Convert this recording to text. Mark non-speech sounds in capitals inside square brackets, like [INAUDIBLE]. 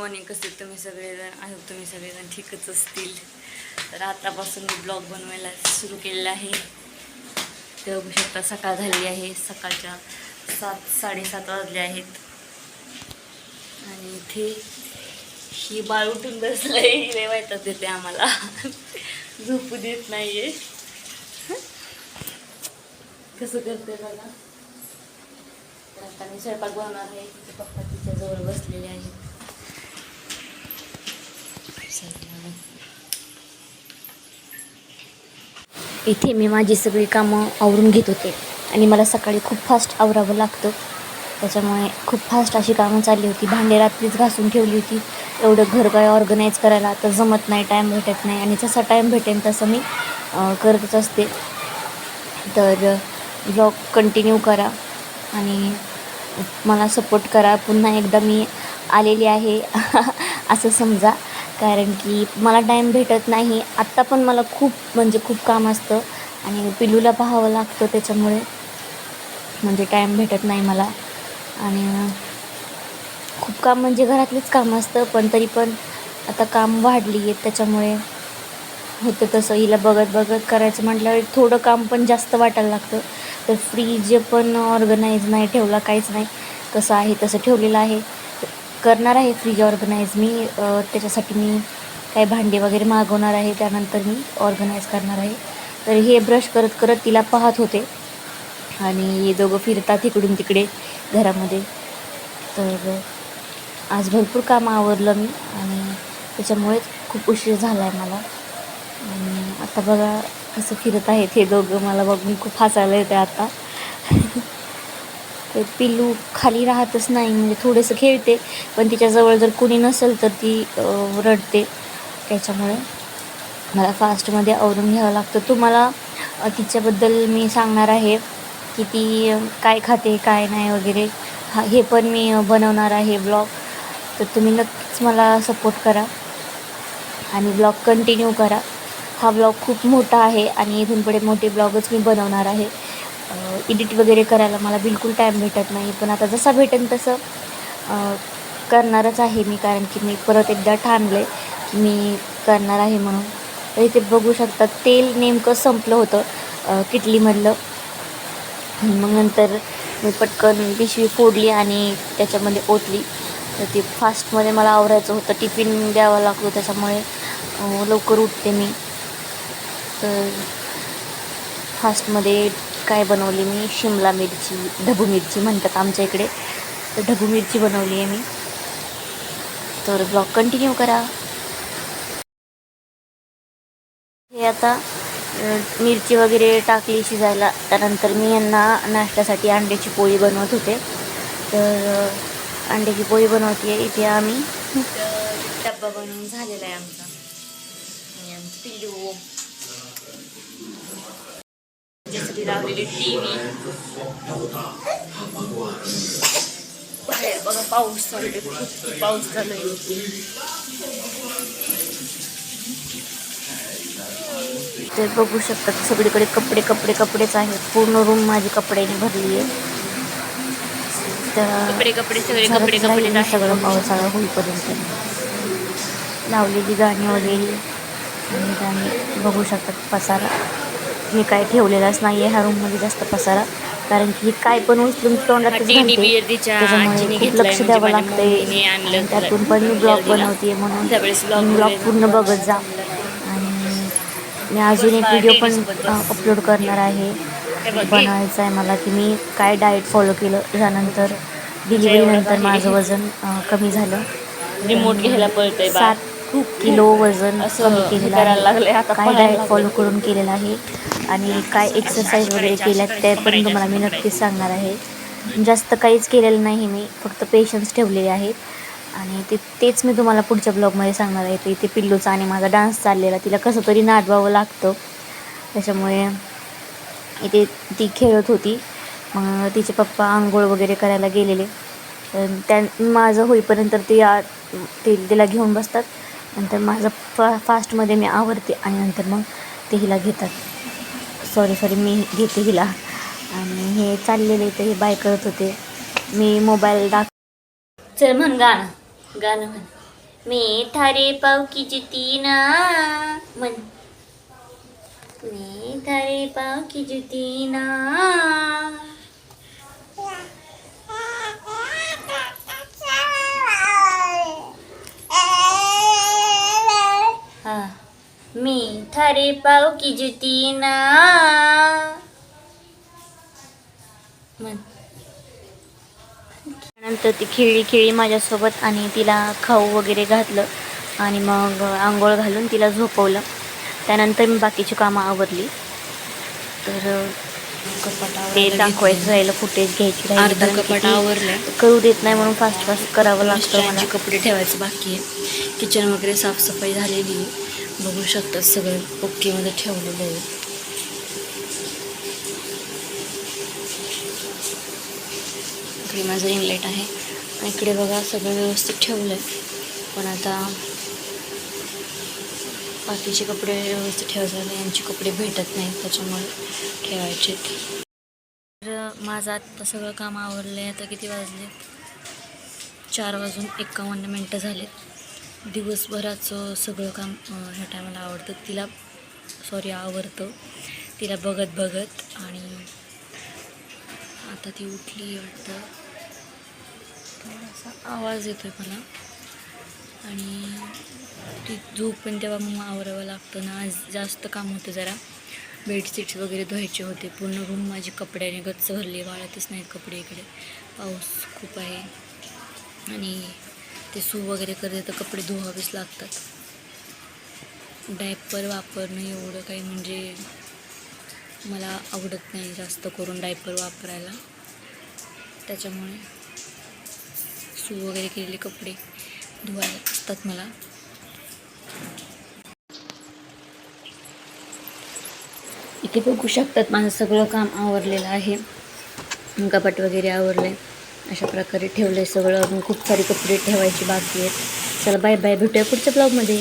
Morning कसे तुम्ही सगळेजण आहोत तुम्ही सगळेजण ठीकच असतील. तर आतापासून मी ब्लॉग बनवायला सुरू केलेला आहे. ते बघू शकता सकाळ झाली आहे. सकाळच्या सात साडेसात वाजले आहेत. आणि इथे ही बाळ उठून बसलं लय वाईटच देते आम्हाला. झोपू देत नाही आहे कसं करते बघा. आता मी स्वयंपाक बनवणार आहे. पप्पा तिच्या जवळ बसलेले आहेत. इथे मी माझी सगळी कामं आवरून घेत होते. आणि मला सकाळी खूप फास्ट आवरावं लागतं. त्याच्यामुळे खूप फास्ट अशी कामं चालली होती. भांडे रात्रीच घासून ठेवली होती. एवढं घर काय ऑर्गनाईज करायला तर जमत नाही टाईम भेटत नाही. आणि जसा टाईम भेटेल तसं मी करतच असते. तर ब्लॉग कंटिन्यू करा. आणि मला सपोर्ट करा. पुन्हा एकदा मी आलेली आहे. [LAUGHS] असं समजा. कारण की मला टाईम भेटत नाही. आत्ता पण मला खूप म्हणजे खूप काम असतं आणि पिलूला पाहावं लागतं त्याच्यामुळे. म्हणजे टाईम भेटत नाही मला. आणि खूप काम म्हणजे घरातलीच काम असतं पण तरी पण आता काम वाढली आहेत त्याच्यामुळे होतं तसं. हिला बघत बघत करायचं म्हटल्यावर थोडं काम पण जास्त वाटायला लागतं. तर फ्रीज पण ऑर्गनाईज नाही ठेवला काहीच नाही. कसं आहे तसं ठेवलेलं आहे. करणार आहे फ्रीज ऑर्गनाईज मी त्याच्यासाठी मी काही भांडे वगैरे मागवणार आहे त्यानंतर मी ऑर्गनाईज करणार आहे. तर हे ब्रश करत करत तिला पाहत होते. आणि हे दोघं फिरतात इकडून तिकडे घरामध्ये. तर आज भरपूर काम आवरलं मी आणि त्याच्यामुळेच खूप उशीर झाला आहे मला. आणि आता बघा कसं फिरत आहेत हे दोघं. मला बघून खूप हसायला येते आता. [LAUGHS] पिल्लू खाली राहतच नाही म्हणजे थोडंसं खेळते पण तिच्याजवळ जर कुणी नसेल तर ती रडते. त्याच्यामुळे मला फास्टमध्ये आवरून घ्यावं लागतं. तुम्हाला तिच्याबद्दल मी सांगणार आहे की ती काय खाते काय नाही वगैरे. हा हे पण मी बनवणार आहे ब्लॉग. तर तुम्ही नक्कीच मला सपोर्ट करा आणि ब्लॉग कंटिन्यू करा. हा ब्लॉग खूप मोठा आहे आणि इथून पुढे मोठे ब्लॉगच मी बनवणार आहे. एडिट वगैरे करायला मला बिलकुल टाईम भेटत नाही. पण आता जसा भेटेल तसं करणारच आहे मी कारण की मी परत एकदा ठाणलं की मी करणार आहे म्हणून. तर इथे बघू शकता तेल नेमकं संपलं होतं किटलीमधलं. मग नंतर मी पटकन पिशवी फोडली आणि त्याच्यामध्ये ओतली. तर ते फास्टमध्ये मला आवरायचं होतं टिफिन द्यावा लागतो त्याच्यामुळे लवकर उठते मी. तर फास्टमध्ये काय बनवली मी? शिमला मिरची ढबू मिरची म्हणतात आमच्या इकडे. तर ढबू मिरची बनवली आहे मी. तर ब्लॉग कंटिन्यू करा. हे आता मिरची वगैरे टाकली शिजायला. त्यानंतर मी यांना नाश्त्यासाठी अंड्याची पोळी बनवत होते. तर अंड्याची पोळी बनवते इथे आम्ही. डब्बा बनवून झालेला आहे आमचा. आणि आमचं लावलेली टी व्ही बाहेर बघा पाऊस चालू आहे. खूप पाऊस आहे ते बघू शकतात सगळीकडे कपडे कपडे कपडेच आहेत. पूर्ण रूम माझी कपड्याने भरली आहे. तर कपडे कपडे सगळे कपडे कपडे सगळं पावसाळा होईपर्यंत. लावलेली गाणी वगैरे. आणि गाणी बघू शकतात पसारा. मी काय ठेवलेलाच नाही आहे ह्या रूममध्ये जास्त पसारा. कारण की काय पण उचलून तिच्या त्याच्यामुळे खूप लक्ष म्हणजे द्यावं लागतंय. त्यातून पण मी ब्लॉग. बनवते म्हणून. ब्लॉग पूर्ण बघत जा. आणि मी अजून एक व्हिडिओ पण अपलोड करणार आहे. बनवायचं आहे मला की मी काय डाएट फॉलो केलं त्यानंतर डिलिव्हरीनंतर माझं वजन कमी झालं. रिमोट घ्यायला पळतंय बा सात किलो वजन असं कमी केलेलं आहे. काय डाएट फॉलो. करून केलेलं आहे आणि काय एक्सरसाइज वगैरे केल्यात ते पण तुम्हाला मी नक्कीच सांगणार आहे. जास्त काहीच केलेलं नाही मी फक्त पेशन्स ठेवलेले आहेत. आणि ते तेच मी तुम्हाला पुढच्या ब्लॉगमध्ये सांगणार आहे. ते इथे पिल्लूचा आणि माझा डान्स चाललेला तिला कसं तरी नाचवावं लागतं. त्याच्यामुळे इथे ती खेळत होती. मग तिचे पप्पा आंघोळ वगैरे करायला गेलेले. तर त्या माझं होईपर्यंत ती आ ते तिला घेऊन बसतात. नंतर माझं फा फास्टमध्ये मी आवडते आणि नंतर मग ते हिला घेतात. सॉरी सॉरी मी घेते हिला. आणि हे चाललेले तर हे बाय करत होते. मी मोबाईल दाख चल म्हण गाणं. गाणं म्हण. मी थारे पाव की ना म्हण. मी थारे पाव ती ना थारे पाव की जुती ना. मन नंतर ती खेळली खेळली माझ्यासोबत आणि तिला खाऊ वगैरे घातलं आणि मग आंघोळ घालून तिला झोपवलं. त्यानंतर मी बाकीची कामं आवरली. तर ते दाखवायचं राहिलं फुटेज घ्यायची राहिली. करू देत नाही म्हणून फास्ट फास्ट करावं लागतं मला. कपडे ठेवायचे बाकी आहे किचन वगैरे साफसफाई झालेली आहे. बघू शकतात सगळं ओकेमध्ये ठेवलेलं आहे. इकडे माझं इनलेट आहे. आणि इकडे बघा सगळं व्यवस्थित ठेवलं आहे पण आता बाकीचे कपडे व्यवस्थित ठेवायचे झाले यांचे कपडे भेटत नाहीत त्याच्यामुळे ठेवायचे तर माझं आत्ता सगळं काम आवरलं आहे आता किती वाजले? चार वाजून एक्कावन्न मिनटं झालेत. दिवसभराचं सगळं काम ह्या टायमाला आवडतं. तिला सॉरी आवडतं. तिला बघत बघत आणि आता ती उठली वाटतं. थोडासा आवाज येतो आहे मला. आणि ती झोप पण तेव्हा मग आवरावं लागतं ना. आज जास्त काम होतं जरा. बेडशीट्स वगैरे धुवायचे होते. पूर्ण रूम माझी कपड्याने गच्च भरली. वाळतच नाहीत कपडे इकडे. पाऊस खूप आहे. आणि ते सू वगैरे करते तर कपडे धुवावेच लागतात. डायपर वापरणं एवढं काही म्हणजे मला आवडत नाही जास्त करून डायपर वापरायला. त्याच्यामुळे सू वगैरे केलेले कपडे धुवायला असतात मला. इथे बघू शकतात माझं सगळं काम आवरलेलं आहे. कपाट वगैरे आवरलं आहे अशा प्रकारे ठेवलं आहे सगळं. अजून खूप सारे कपडे ठेवायचे बाकी आहेत. चला बाय बाय भेटूया पुढच्या ब्लॉगमध्ये